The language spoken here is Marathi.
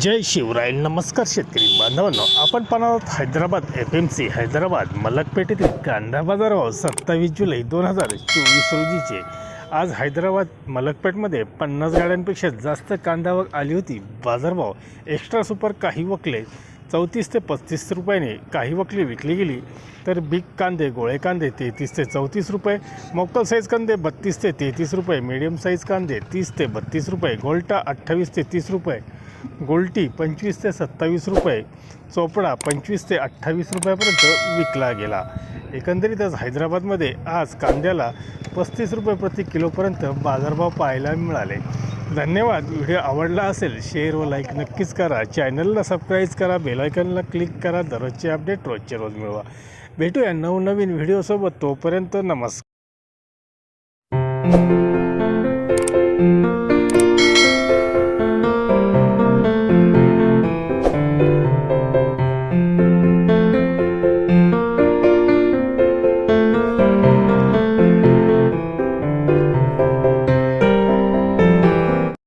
जय शिवराय नमस्कार शेतकरी बांधवांनो. आपण पाहणार आहोत Hyderabad F M C Hyderabad मलकपेठेतील कांदा बाजारावर सत्तावीस जुलै दोन हजार चोवीस रोजीचे. आज हैदराबाद मलकपेठमध्ये पन्नास गाड्यांपेक्षा जास्त कांदा आली होती. बाजारभाव एक्स्ट्रा सुपर काही वकले. चौतीस ते पस्तीस रुपयाने काही वकली विकली गेली तर बिग कांदे गोळे कांदे तेहतीस ते चौतीस रुपये मोकल साईज कांदे बत्तीस ते तेहतीस रुपये मीडियम साईज कांदे तीस ते बत्तीस रुपये गोल्टा अठ्ठावीस ते तीस रुपये गोल्टी पंचवीस ते सत्तावीस रुपये चोपडा पंचवीस ते अठ्ठावीस रुपयापर्यंत विकला गेला. एकंदरीतच हैदराबादमध्ये आज कांद्याला पस्तीस रुपये प्रति किलोपर्यंत बाजारभाव पाहायला मिळाले. धन्यवाद. व्हिडिओ आवडला असेल शेअर व लाईक नक्कीच करा. चॅनलला सबस्क्राईब करा बेलायकनला क्लिक करा. दररोजचे अपडेट रोजचे रोज मिळवा. भेटूया नवनवीन व्हिडिओसोबत तोपर्यंत नमस्कार.